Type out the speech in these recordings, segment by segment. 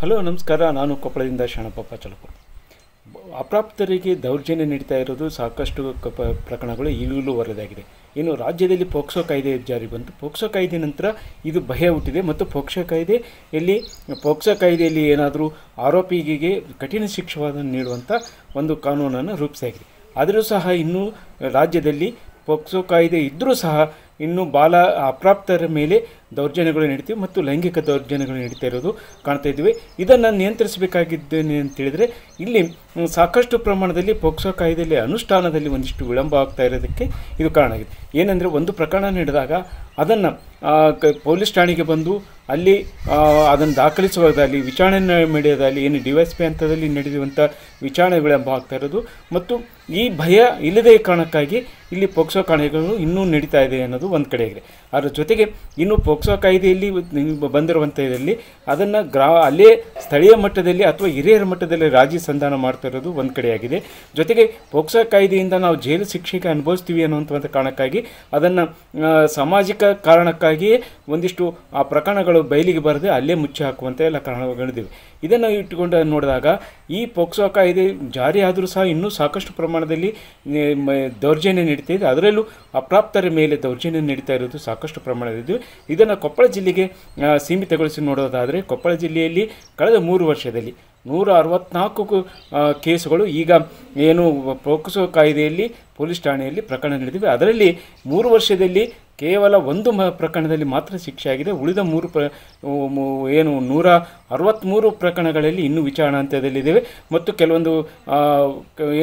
Hello, ನಮಸ್ಕಾರ. ನಾನು ಕೊಪ್ಪಳದಿಂದ ಶರಣಪ್ಪ ಚಲಪುರ ಅಪ್ರಾಪ್ತರಿಗೆ ದೌರ್ಜನ್ಯ ನೀಡ್ತಾ ಇರೋದು ಸಾಕಷ್ಟು ಪ್ರಕರಣಗಳು ಈಗಲೂ ವರದಿಯಾಗಿದೆ. ಇನ್ನು ರಾಜ್ಯದಲ್ಲಿ ಪೋಕ್ಸೋ ಕಾಯ್ದೆ ಜಾರಿ ಬಂತು. ಪೋಕ್ಸೋ ಕಾಯ್ದೆ ನಂತರ ಇದು ಭಯ ಹುಟ್ಟಿದೆ ಮತ್ತು ಪೋಕ್ಸೋ ಕಾಯ್ದೆಯಲ್ಲಿ ಪೋಕ್ಸೋ ಕಾಯ್ದೆಯಲ್ಲಿ ಏನಾದರೂ ಆರೋಪಿಗೆ ಕಠಿಣ ಶಿಕ್ಷೆಯನ್ನು ನೀಡುವಂಥ ಒಂದು ಕಾನೂನನ್ನು ರೂಪಿಸಲಾಗಿದೆ. ಆದರೂ ಸಹ ಇನ್ನೂ ರಾಜ್ಯದಲ್ಲಿ ಪೋಕ್ಸೋ ಕಾಯ್ದೆ ಇದ್ದರೂ ಸಹ ಇನ್ನು ಬಾಲ ಅಪ್ರಾಪ್ತರ ಮೇಲೆ ದೌರ್ಜನ್ಯಗಳು ನಡೀತಿವೆ ಮತ್ತು ಲೈಂಗಿಕ ದೌರ್ಜನ್ಯಗಳು ನಡೀತಾ ಇರೋದು ಕಾಣ್ತಾ ಇದ್ದೀವಿ. ಇದನ್ನು ನಿಯಂತ್ರಿಸಬೇಕಾಗಿದ್ದೇನೆ ಅಂತೇಳಿದರೆ ಇಲ್ಲಿ ಸಾಕಷ್ಟು ಪ್ರಮಾಣದಲ್ಲಿ ಪೋಕ್ಸೋ ಕಾಯ್ದೆಯಲ್ಲಿ ಅನುಷ್ಠಾನದಲ್ಲಿ ಒಂದಿಷ್ಟು ವಿಳಂಬ ಆಗ್ತಾ ಇರೋದಕ್ಕೆ ಇದು ಕಾರಣ ಆಗಿದೆ. ಏನಂದರೆ, ಒಂದು ಪ್ರಕರಣ ನಡೆದಾಗ ಅದನ್ನು ಪೊಲೀಸ್ ಠಾಣೆಗೆ ಬಂದು ಅಲ್ಲಿ ಅದನ್ನು ದಾಖಲಿಸುವುದಾಗಲಿ ವಿಚಾರಣೆ ನಡೆಯೋದಾಗಲಿ ಏನು ಡಿ ವೈಸ್ ಪಿ ಹಂತದಲ್ಲಿ ನಡೆದಿರುವಂಥ ವಿಚಾರಣೆ ವಿಳಂಬ ಆಗ್ತಾ ಇರೋದು. ಮತ್ತು ಈ ಭಯ ಇಲ್ಲದೇ ಕಾರಣಕ್ಕಾಗಿ ಇಲ್ಲಿ ಪೋಕ್ಸೋ ಕಾಯ್ದೆಗಳು ಇನ್ನೂ ನಡೀತಾ ಇದೆ ಅನ್ನೋದು ಒಂದು ಕಡೆಯಾಗಿದೆ ಅದರ ಜೊತೆಗೆ ಇನ್ನು ಪೋಕ್ಸೋ ಕಾಯ್ದೆಯಲ್ಲಿ ಬಂದಿರುವಂಥ ಇದರಲ್ಲಿ ಅದನ್ನು ಗ್ರಾ, ಅಲ್ಲೇ ಸ್ಥಳೀಯ ಮಟ್ಟದಲ್ಲಿ ಅಥವಾ ಹಿರಿಯರ ಮಟ್ಟದಲ್ಲಿ ರಾಜಿ ಸಂಧಾನ ಮಾಡ್ತಾ ಇರೋದು ಒಂದು ಕಡೆಯಾಗಿದೆ ಜೊತೆಗೆ ಪೋಕ್ಸೋ ಕಾಯ್ದೆಯಿಂದ ನಾವು ಜೈಲು ಶಿಕ್ಷೆಗೆ ಅನುಭವಿಸ್ತೀವಿ ಅನ್ನುವಂಥ ಕಾರಣಕ್ಕಾಗಿ ಅದನ್ನು ಸಾಮಾಜಿಕ ಕಾರಣಕ್ಕಾಗಿಯೇ ಒಂದಿಷ್ಟು ಆ ಪ್ರಕರಣಗಳು ಬಯಲಿಗೆ ಬರದೆ ಅಲ್ಲೇ ಮುಚ್ಚಿ ಹಾಕುವಂತೆ ಎಲ್ಲ ಕಾರಣಗಳಿದ್ದೀವಿ. ಇದನ್ನು ಇಟ್ಟುಕೊಂಡು ನೋಡಿದಾಗ ಈ ಪೋಕ್ಸೋ ಕಾಯ್ದೆ ಜಾರಿ ಆದರೂ ಸಹ ಇನ್ನೂ ಸಾಕಷ್ಟು ಪ್ರಮಾಣದಲ್ಲಿ ದೌರ್ಜನ್ಯ ನಡೀತಾ ಇದೆ. ಅದರಲ್ಲೂ ಅಪ್ರಾಪ್ತರ ಮೇಲೆ ದೌರ್ಜನ್ಯ ನಡೀತಾ ಇರೋದು ಸಾಕಷ್ಟು ಪ್ರಮಾಣದಲ್ಲಿದ್ದು ಇದನ್ನು ಕೊಪ್ಪಳ ಜಿಲ್ಲೆಗೆ ಸೀಮಿತಗೊಳಿಸಿ ನೋಡೋದಾದರೆ ಕೊಪ್ಪಳ ಜಿಲ್ಲೆಯಲ್ಲಿ ಕಳೆದ ಮೂರು ವರ್ಷದಲ್ಲಿ ನೂರ ಅರವತ್ನಾಲ್ಕು ಕೇಸುಗಳು ಈಗ ಏನು ಪೋಕ್ಸೋ ಕಾಯ್ದೆಯಲ್ಲಿ, ಪೊಲೀಸ್ ಠಾಣೆಯಲ್ಲಿ ಪ್ರಕರಣ ನಡೆದಿವೆ. ಅದರಲ್ಲಿ ಮೂರು ವರ್ಷದಲ್ಲಿ ಕೇವಲ ಒಂದು ಮ ಪ್ರಕರಣದಲ್ಲಿ ಮಾತ್ರ ಶಿಕ್ಷೆಯಾಗಿದೆ. ಉಳಿದ ಮೂರು ಪ್ರ ಏನು, ನೂರ ಅರವತ್ತ್ಮೂರು ಪ್ರಕರಣಗಳಲ್ಲಿ ಇನ್ನೂ ವಿಚಾರಣಾ ಹಂತದಲ್ಲಿದ್ದೇವೆ. ಮತ್ತು ಕೆಲವೊಂದು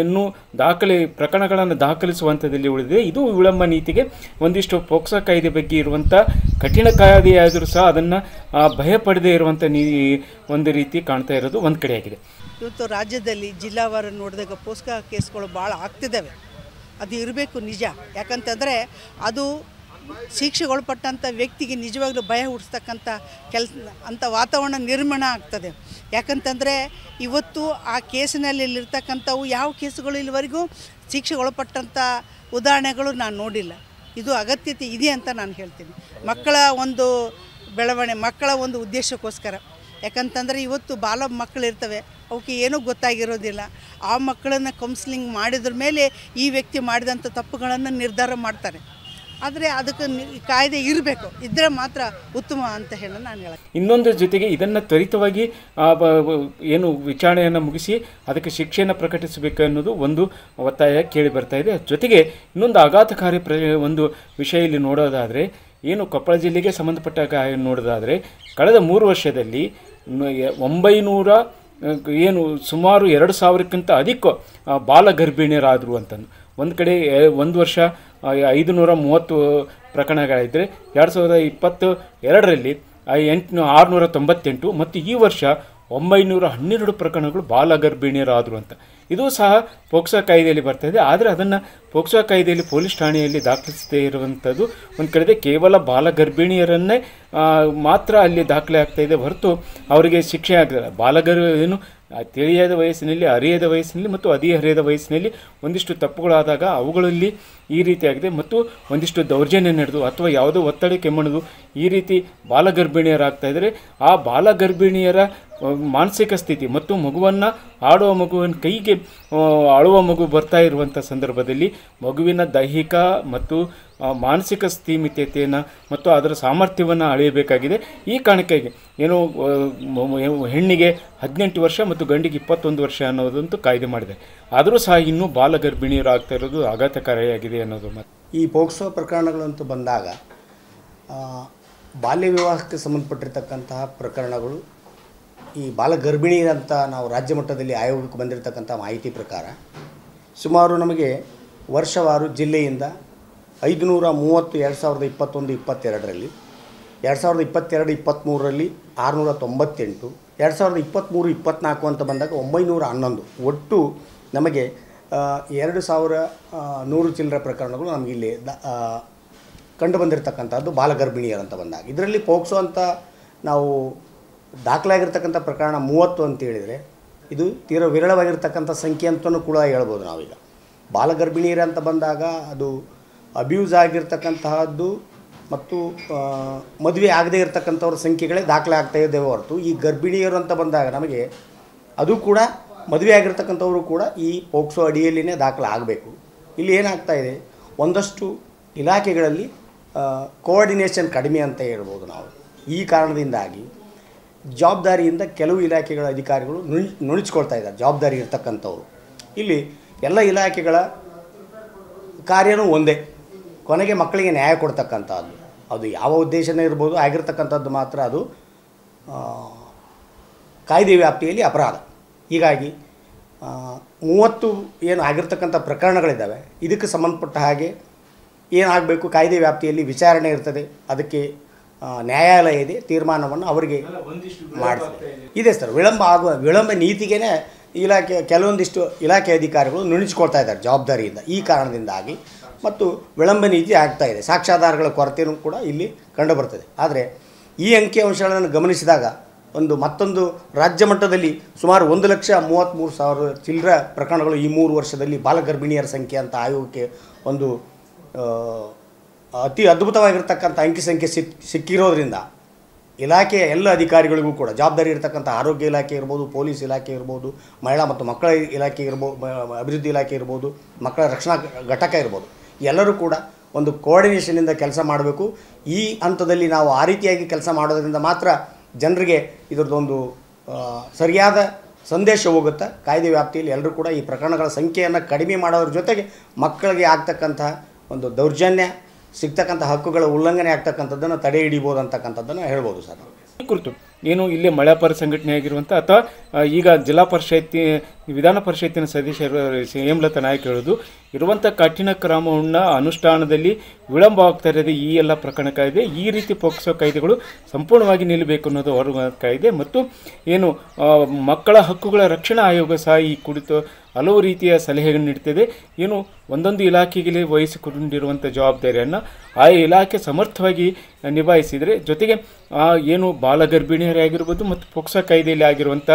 ಇನ್ನೂ ದಾಖಲೆ, ಪ್ರಕರಣಗಳನ್ನು ದಾಖಲಿಸುವ ಹಂತದಲ್ಲಿ ಉಳಿದಿದೆ. ಇದು ವಿಳಂಬ ನೀತಿಗೆ ಒಂದಿಷ್ಟು ಪೋಕ್ಸೋ ಕಾಯ್ದೆ ಬಗ್ಗೆ ಇರುವಂಥ ಕಠಿಣ ಕಾಯ್ದೆಯಾದರೂ ಸಹ ಅದನ್ನು ಭಯ ಪಡದೇ ಇರುವಂಥ ನೀ, ಒಂದು ರೀತಿ ಕಾಣ್ತಾ ಇರೋದು ಒಂದು ಕಡೆಯಾಗಿದೆ. ಇವತ್ತು ರಾಜ್ಯದಲ್ಲಿ ಜಿಲ್ಲಾವಾರು ನೋಡಿದಾಗ ಪೋಸ್ಕಾ ಕೇಸ್ಗಳು ಭಾಳ ಆಗ್ತಿದ್ದಾವೆ. ಅದು ಇರಬೇಕು ನಿಜ. ಯಾಕಂತಂದರೆ ಅದು ಶಿಕ್ಷೆಗೊಳಪಟ್ಟಂಥ ವ್ಯಕ್ತಿಗೆ ನಿಜವಾಗ್ಲೂ ಭಯ ಹುಟ್ಟಿಸ್ತಕ್ಕಂಥ ಕೆಲ್ಸ ಅಂಥ ವಾತಾವರಣ ನಿರ್ಮಾಣ ಆಗ್ತದೆ. ಯಾಕಂತಂದರೆ ಇವತ್ತು ಆ ಕೇಸಿನಲ್ಲಿ ಇಲ್ಲಿರ್ತಕ್ಕಂಥವು ಯಾವ ಕೇಸುಗಳು ಇಲ್ಲಿವರೆಗೂ ಶಿಕ್ಷೆಗೊಳಪಟ್ಟಂಥ ಉದಾಹರಣೆಗಳು ನಾನು ನೋಡಿಲ್ಲ. ಇದು ಅಗತ್ಯತೆ ಇದೆ ಅಂತ ನಾನು ಹೇಳ್ತೀನಿ. ಮಕ್ಕಳ ಒಂದು ಬೆಳವಣಿಗೆ ಮಕ್ಕಳ ಒಂದು ಉದ್ದೇಶಕ್ಕೋಸ್ಕರ. ಯಾಕಂತಂದರೆ ಇವತ್ತು ಬಾಲ ಮಕ್ಕಳಿರ್ತವೆ ಅವಕ್ಕೆ ಏನೂ ಗೊತ್ತಾಗಿರೋದಿಲ್ಲ. ಆ ಮಕ್ಕಳನ್ನು ಕೌನ್ಸಿಲಿಂಗ್ ಮಾಡಿದ್ರ ಮೇಲೆ ಈ ವ್ಯಕ್ತಿ ಮಾಡಿದಂಥ ತಪ್ಪುಗಳನ್ನು ನಿರ್ಧಾರ ಮಾಡ್ತಾರೆ. ಆದರೆ ಅದಕ್ಕೆ ಕಾಯ್ದೆ ಇರಬೇಕು. ಇದ್ದರೆ ಮಾತ್ರ ಉತ್ತಮ ಅಂತ ಹೇಳಿ ನಾನು ಹೇಳಕ್ಕೆ ಇನ್ನೊಂದು ಜೊತೆಗೆ ಇದನ್ನು ತ್ವರಿತವಾಗಿ ಏನು ವಿಚಾರಣೆಯನ್ನು ಮುಗಿಸಿ ಅದಕ್ಕೆ ಶಿಕ್ಷೆಯನ್ನು ಪ್ರಕಟಿಸಬೇಕು ಅನ್ನೋದು ಒಂದು ಒತ್ತಾಯ ಕೇಳಿ ಬರ್ತಾ ಇದೆ. ಜೊತೆಗೆ ಇನ್ನೊಂದು ಆಘಾತಕಾರಿ ಪ್ರ, ಒಂದು ವಿಷಯ ಇಲ್ಲಿ ನೋಡೋದಾದರೆ, ಏನು ಕೊಪ್ಪಳ ಜಿಲ್ಲೆಗೆ ಸಂಬಂಧಪಟ್ಟ ನೋಡೋದಾದರೆ, ಕಳೆದ ಮೂರು ವರ್ಷದಲ್ಲಿ ಒಂಬೈನೂರ ಏನು ಸುಮಾರು ಎರಡು ಸಾವಿರಕ್ಕಿಂತ ಅಧಿಕ ಬಾಲ ಗರ್ಭಿಣಿಯರಾದರು ಅಂತಂದು. ಒಂದು ಕಡೆ ಒಂದು ವರ್ಷ ಆ, ಐದು ನೂರ ಮೂವತ್ತು ಪ್ರಕರಣಗಳಿದ್ದರೆ ಎರಡು ಸಾವಿರದ ಇಪ್ಪತ್ತು ಎರಡರಲ್ಲಿ ಎಂಟು ಆರುನೂರ ತೊಂಬತ್ತೆಂಟು ಮತ್ತು ಈ ವರ್ಷ ಒಂಬೈನೂರ ಹನ್ನೆರಡು ಪ್ರಕರಣಗಳು ಬಾಲ ಗರ್ಭಿಣಿಯರಾದರು ಅಂತ. ಇದು ಸಹ ಪೋಕ್ಸೋ ಕಾಯ್ದೆಯಲ್ಲಿ ಬರ್ತಾ ಇದೆ. ಆದರೆ ಅದನ್ನು ಪೋಕ್ಸೋ ಕಾಯ್ದೆಯಲ್ಲಿ ಪೊಲೀಸ್ ಠಾಣೆಯಲ್ಲಿ ದಾಖಲಿಸದೇ ಇರುವಂಥದ್ದು ಒಂದು ಕಡೆ ಕೇವಲ ಬಾಲ ಗರ್ಭಿಣಿಯರನ್ನೇ ಮಾತ್ರ ಅಲ್ಲಿ ದಾಖಲೆ ಆಗ್ತಾ ಇದೆ ಹೊರತು ಅವರಿಗೆ ಶಿಕ್ಷೆ ಆಗ್ತದೆ ಬಾಲಗರ್ ಏನು ತಿಳಿಯದ ವಯಸ್ಸಿನಲ್ಲಿ, ಅರಿಯದ ವಯಸ್ಸಿನಲ್ಲಿ ಮತ್ತು ಹರಿಯದ ವಯಸ್ಸಿನಲ್ಲಿ ಒಂದಿಷ್ಟು ತಪ್ಪುಗಳಾದಾಗ ಅವುಗಳಲ್ಲಿ ಈ ರೀತಿಯಾಗಿದೆ ಮತ್ತು ಒಂದಿಷ್ಟು ದೌರ್ಜನ್ಯ ನಡೆದು ಅಥವಾ ಯಾವುದೋ ಒತ್ತಡ ಕೆಮ್ಮಣದು ಈ ರೀತಿ ಬಾಲಗರ್ಭಿಣಿಯರಾಗ್ತಾ ಇದ್ದರೆ ಆ ಬಾಲಗರ್ಭಿಣಿಯರ ಮಾನಸಿಕ ಸ್ಥಿತಿ ಮತ್ತು ಮಗುವನ್ನು ಆಡುವ ಮಗುವಿನ ಕೈಗೆ ಆಳುವ ಮಗು ಬರ್ತಾ ಇರುವಂಥ ಸಂದರ್ಭದಲ್ಲಿ ಮಗುವಿನ ದೈಹಿಕ ಮತ್ತು ಮಾನಸಿಕ ಸ್ಥೀಮಿತತೆಯನ್ನು ಮತ್ತು ಅದರ ಸಾಮರ್ಥ್ಯವನ್ನು ಅಳೆಯಬೇಕಾಗಿದೆ. ಈ ಕಾರಣಕ್ಕಾಗಿ ಏನು ಹೆಣ್ಣಿಗೆ ಹದಿನೆಂಟು ವರ್ಷ ಮತ್ತು ಗಂಡಿಗೆ ಇಪ್ಪತ್ತೊಂದು ವರ್ಷ ಅನ್ನೋದಂತೂ ಕಾಯ್ದೆ ಮಾಡಿದೆ. ಆದರೂ ಸಹ ಇನ್ನೂ ಬಾಲ ಗರ್ಭಿಣಿಯರು ಆಗ್ತಾ ಇರೋದು ಆಘಾತಕಾರಿಯಾಗಿದೆ ಅನ್ನೋದು ಮತ್ತು ಈ ಪೋಕ್ಸೋ ಪ್ರಕರಣಗಳಂತೂ ಬಂದಾಗ ಬಾಲ್ಯ ವಿವಾಹಕ್ಕೆ ಸಂಬಂಧಪಟ್ಟಿರ್ತಕ್ಕಂತಹ ಪ್ರಕರಣಗಳು ಈ ಬಾಲಗರ್ಭಿಣಿ ಅಂತ ನಾವು ರಾಜ್ಯ ಮಟ್ಟದಲ್ಲಿ ಆಯೋಗಕ್ಕೆ ಬಂದಿರತಕ್ಕಂಥ ಮಾಹಿತಿ ಪ್ರಕಾರ ಸುಮಾರು ನಮಗೆ ವರ್ಷವಾರು ಜಿಲ್ಲೆಯಿಂದ ಐದುನೂರ ಮೂವತ್ತು ಎರಡು ಸಾವಿರದ ಇಪ್ಪತ್ತೊಂದು, ಇಪ್ಪತ್ತೆರಡರಲ್ಲಿ, ಎರಡು ಸಾವಿರದ ಇಪ್ಪತ್ತೆರಡು ಇಪ್ಪತ್ತ್ಮೂರರಲ್ಲಿ ಆರುನೂರ ತೊಂಬತ್ತೆಂಟು, ಎರಡು ಸಾವಿರದ ಇಪ್ಪತ್ತ್ಮೂರು ಇಪ್ಪತ್ತ್ನಾಲ್ಕು ಅಂತ ಬಂದಾಗ ಒಂಬೈನೂರ ಹನ್ನೊಂದು. ಒಟ್ಟು ನಮಗೆ ಎರಡು ಸಾವಿರ ನೂರು ಚಿಲ್ಲರೆ ಪ್ರಕರಣಗಳು ನಮಗಿಲ್ಲಿ ದ ಕಂಡು ಬಂದಿರತಕ್ಕಂಥದ್ದು ಬಾಲಗರ್ಭಿಣಿಯರು ಅಂತ ಬಂದಾಗ. ಇದರಲ್ಲಿ ಪೋಕ್ಸೋ ಅಂತ ನಾವು ದಾಖಲಾಗಿರ್ತಕ್ಕಂಥ ಪ್ರಕರಣ ಮೂವತ್ತು ಅಂತ ಹೇಳಿದರೆ ಇದು ತೀರ ವಿರಳವಾಗಿರ್ತಕ್ಕಂಥ ಸಂಖ್ಯೆ ಅಂತಲೂ ಕೂಡ ಹೇಳ್ಬೋದು ನಾವೀಗ. ಅಂತ ಬಂದಾಗ ಅದು ಅಬ್ಯೂಸ್ ಆಗಿರ್ತಕ್ಕಂತಹದ್ದು ಮತ್ತು ಮದುವೆ ಆಗದೇ ಇರತಕ್ಕಂಥವ್ರ ಸಂಖ್ಯೆಗಳೇ ದಾಖಲೆ ಆಗ್ತಾ ಇದ್ದೇವೆ ಹೊರತು ಈ ಗರ್ಭಿಣಿಯರು ಅಂತ ಬಂದಾಗ ನಮಗೆ ಅದು ಕೂಡ ಮದುವೆ ಆಗಿರ್ತಕ್ಕಂಥವರು ಕೂಡ ಈ ಪೋಕ್ಸೋ ಅಡಿಯಲ್ಲಿನೇ ದಾಖಲೆ ಆಗಬೇಕು. ಇಲ್ಲಿ ಏನಾಗ್ತಾ ಇದೆ? ಒಂದಷ್ಟು ಇಲಾಖೆಗಳಲ್ಲಿ ಕೋಆರ್ಡಿನೇಷನ್ ಕಡಿಮೆ ಅಂತ ಹೇಳ್ಬೋದು ನಾವು. ಈ ಕಾರಣದಿಂದಾಗಿ ಜವಾಬ್ದಾರಿಯಿಂದ ಕೆಲವು ಇಲಾಖೆಗಳ ಅಧಿಕಾರಿಗಳು ನುಣ್ ನುಣಿಸ್ಕೊಳ್ತಾ ಇದ್ದಾರೆ. ಜವಾಬ್ದಾರಿ ಇರ್ತಕ್ಕಂಥವ್ರು. ಇಲ್ಲಿ ಎಲ್ಲ ಇಲಾಖೆಗಳ ಕಾರ್ಯನೂ ಒಂದೇ. ಕೊನೆಗೆ ಮಕ್ಕಳಿಗೆ ನ್ಯಾಯ ಕೊಡ್ತಕ್ಕಂಥದ್ದು. ಅದು ಯಾವ ಉದ್ದೇಶನೇ ಇರ್ಬೋದು, ಆಗಿರ್ತಕ್ಕಂಥದ್ದು ಮಾತ್ರ ಅದು ಕಾಯ್ದೆ ವ್ಯಾಪ್ತಿಯಲ್ಲಿ ಅಪರಾಧ. ಹೀಗಾಗಿ ಮೂವತ್ತು ಏನು ಆಗಿರ್ತಕ್ಕಂಥ ಪ್ರಕರಣಗಳಿದ್ದಾವೆ, ಇದಕ್ಕೆ ಸಂಬಂಧಪಟ್ಟ ಹಾಗೆ ಏನಾಗಬೇಕು, ಕಾಯ್ದೆ ವ್ಯಾಪ್ತಿಯಲ್ಲಿ ವಿಚಾರಣೆ ಇರ್ತದೆ, ಅದಕ್ಕೆ ನ್ಯಾಯಾಲಯ ಇದೆ ತೀರ್ಮಾನವನ್ನು ಅವರಿಗೆ ಮಾಡಿದೆ ಇದೆ. ಸರ್ ವಿಳಂಬ ಆಗುವ ವಿಳಂಬ ನೀತಿಗೇ ಇಲಾಖೆ ಕೆಲವೊಂದಿಷ್ಟು ಇಲಾಖೆ ಅಧಿಕಾರಿಗಳು ನುಣಿಸ್ಕೊಳ್ತಾ ಇದ್ದಾರೆ ಜವಾಬ್ದಾರಿಯಿಂದ ಈ ಕಾರಣದಿಂದಾಗಿ. ಮತ್ತು ವಿಳಂಬ ನೀತಿ ಆಗ್ತಾ ಇದೆ. ಸಾಕ್ಷ್ಯಾಧಾರಗಳ ಕೊರತೆಯೂ ಕೂಡ ಇಲ್ಲಿ ಕಂಡುಬರ್ತದೆ. ಆದರೆ ಈ ಅಂಕಿಅಂಶಗಳನ್ನು ಗಮನಿಸಿದಾಗ ಒಂದು ಮತ್ತೊಂದು ರಾಜ್ಯ ಮಟ್ಟದಲ್ಲಿ ಸುಮಾರು ಒಂದು ಲಕ್ಷ ಮೂವತ್ತ್ಮೂರು ಸಾವಿರ ಚಿಲ್ಲರ ಪ್ರಕರಣಗಳು ಈ ಮೂರು ವರ್ಷದಲ್ಲಿ ಬಾಲಗರ್ಭಿಣಿಯರ ಸಂಖ್ಯೆ ಅಂತ ಆಯೋಗಕ್ಕೆ ಒಂದು ಅತಿ ಅದ್ಭುತವಾಗಿರ್ತಕ್ಕಂಥ ಅಂಕಿ ಸಂಖ್ಯೆ ಸಿಕ್, ಸಿಕ್ಕಿರೋದ್ರಿಂದ ಇಲಾಖೆಯ ಎಲ್ಲ ಅಧಿಕಾರಿಗಳಿಗೂ ಕೂಡ, ಜವಾಬ್ದಾರಿ ಇರತಕ್ಕಂಥ ಆರೋಗ್ಯ ಇಲಾಖೆ ಇರ್ಬೋದು, ಪೊಲೀಸ್ ಇಲಾಖೆ ಇರ್ಬೋದು, ಮಹಿಳಾ ಮತ್ತು ಮಕ್ಕಳ ಇಲಾಖೆ ಇರ್ಬೋದು ಅಭಿವೃದ್ಧಿ ಇಲಾಖೆ ಇರ್ಬೋದು, ಮಕ್ಕಳ ರಕ್ಷಣಾ ಘಟಕ ಇರ್ಬೋದು, ಎಲ್ಲರೂ ಕೂಡ ಒಂದು ಕೋಆರ್ಡಿನೇಷನಿಂದ ಕೆಲಸ ಮಾಡಬೇಕು. ಈ ಹಂತದಲ್ಲಿ ನಾವು ಆ ರೀತಿಯಾಗಿ ಕೆಲಸ ಮಾಡೋದರಿಂದ ಮಾತ್ರ ಜನರಿಗೆ ಇದರದ್ದೊಂದು ಸರಿಯಾದ ಸಂದೇಶ ಹೋಗುತ್ತೆ. ಕಾಯ್ದೆ ವ್ಯಾಪ್ತಿಯಲ್ಲಿ ಎಲ್ಲರೂ ಕೂಡ ಈ ಪ್ರಕರಣಗಳ ಸಂಖ್ಯೆಯನ್ನು ಕಡಿಮೆ ಮಾಡೋದ್ರ ಜೊತೆಗೆ ಮಕ್ಕಳಿಗೆ ಆಗ್ತಕ್ಕಂತಹ ಒಂದು ದೌರ್ಜನ್ಯ ಸಿಗ್ತಕ್ಕಂಥ ಹಕ್ಕುಗಳ ಉಲ್ಲಂಘನೆ ಆಗ್ತಕ್ಕಂಥದ್ದನ್ನು ತಡೆ ಹಿಡಿಬೋದು ಅಂತಕ್ಕಂಥದ್ದನ್ನು ಹೇಳ್ಬೋದು ಸರ್. ಕುರಿತು ಏನು ಇಲ್ಲಿ ಮಳೆಪರ ಸಂಘಟನೆ ಆಗಿರುವಂಥ ಅಥವಾ ಈಗ ಜಿಲ್ಲಾ ಪರಿಷತ್ ವಿಧಾನ ಪರಿಷತ್ತಿನ ಸದಸ್ಯರು ಹೇಮಲತಾ ನಾಯಕ್ ಹೇಳೋದು ಇರುವಂಥ ಕಠಿಣ ಕ್ರಮವನ್ನು ಅನುಷ್ಠಾನದಲ್ಲಿ ವಿಳಂಬ ಆಗ್ತಾ ಇರೋದು ಈ ಎಲ್ಲ ಪ್ರಕರಣ ಕಾಯ್ದೆ. ಈ ರೀತಿ ಪೋಕ್ಸೋ ಕಾಯ್ದೆಗಳು ಸಂಪೂರ್ಣವಾಗಿ ನಿಲ್ಲಬೇಕು ಅನ್ನೋದು ಅವರ ಕಾಯ್ದೆ. ಮತ್ತು ಏನು ಮಕ್ಕಳ ಹಕ್ಕುಗಳ ರಕ್ಷಣಾ ಆಯೋಗ ಸಹ ಈ ಕುರಿತು ಹಲವು ರೀತಿಯ ಸಲಹೆಗಳನ್ನು ನೀಡ್ತಿದೆ. ಏನು, ಒಂದೊಂದು ಇಲಾಖೆಗೆ ವಹಿಸಿಕೊಂಡಿರುವಂಥ ಜವಾಬ್ದಾರಿಯನ್ನು ಆ ಇಲಾಖೆ ಸಮರ್ಥವಾಗಿ ನಿಭಾಯಿಸಿದರೆ, ಜೊತೆಗೆ ಏನು ಏನು ಬಾಲಗರ್ಭಿಣಿಯರೇ ಆಗಿರ್ಬೋದು ಮತ್ತು ಪೊಕ್ಸಾ ಕಾಯ್ದೆಯಲ್ಲಿ ಆಗಿರುವಂಥ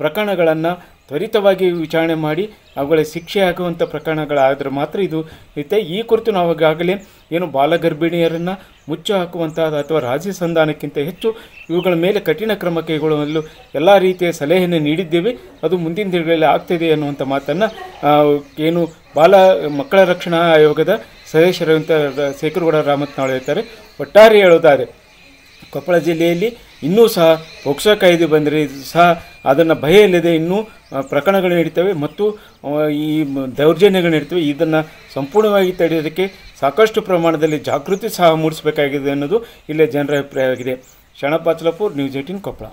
ಪ್ರಕರಣಗಳನ್ನು ತ್ವರಿತವಾಗಿ ವಿಚಾರಣೆ ಮಾಡಿ ಅವುಗಳ ಶಿಕ್ಷೆ ಆಗುವಂಥ ಪ್ರಕರಣಗಳಾದರೆ ಮಾತ್ರ ಇದು ಇರುತ್ತೆ ಈ ಕುರಿತು ನಾವು ಈಗಾಗಲೇ ಏನು ಬಾಲಗರ್ಭಿಣಿಯರನ್ನು ಮುಚ್ಚು ಹಾಕುವಂತಹ ಅಥವಾ ರಾಜ್ಯ ಸಂಧಾನಕ್ಕಿಂತ ಹೆಚ್ಚು ಇವುಗಳ ಮೇಲೆ ಕಠಿಣ ಕ್ರಮ ಕೈಗೊಳ್ಳಲು ಎಲ್ಲ ರೀತಿಯ ಸಲಹೆಯನ್ನು ನೀಡಿದ್ದೇವೆ. ಅದು ಮುಂದಿನ ದಿನಗಳಲ್ಲಿ ಆಗ್ತಿದೆ ಅನ್ನುವಂಥ ಮಾತನ್ನು ಏನು ಬಾಲ ಮಕ್ಕಳ ರಕ್ಷಣಾ ಆಯೋಗದ ಸದಸ್ಯರಂತ ಶೇಖರಗೌಡ ರಾಮತ್ನಾಳ್ ಹೇಳ್ತಾರೆ. ಒಟ್ಟಾರೆ ಹೇಳೋದಾದರೆ ಕೊಪ್ಪಳ ಜಿಲ್ಲೆಯಲ್ಲಿ ಇನ್ನೂ ಸಹ ಪೋಕ್ಸೋ ಕಾಯ್ದೆ ಬಂದರೆ ಸಹ ಅದನ್ನು ಭಯ ಇಲ್ಲದೆ ಇನ್ನೂ ಪ್ರಕರಣಗಳು ನಡೀತವೆ ಮತ್ತು ಈ ದೌರ್ಜನ್ಯಗಳು ನಡೀತವೆ. ಇದನ್ನು ಸಂಪೂರ್ಣವಾಗಿ ತಡೆಯೋದಕ್ಕೆ ಸಾಕಷ್ಟು ಪ್ರಮಾಣದಲ್ಲಿ ಜಾಗೃತಿ ಸಹ ಮೂಡಿಸಬೇಕಾಗಿದೆ ಅನ್ನೋದು ಇಲ್ಲೇ ಜನರ ಅಭಿಪ್ರಾಯವಾಗಿದೆ. ಶಣಪಾಚಲಪುರ್ ನ್ಯೂಸ್ ಏಟಿನ್ ಕೊಪ್ಪಳ.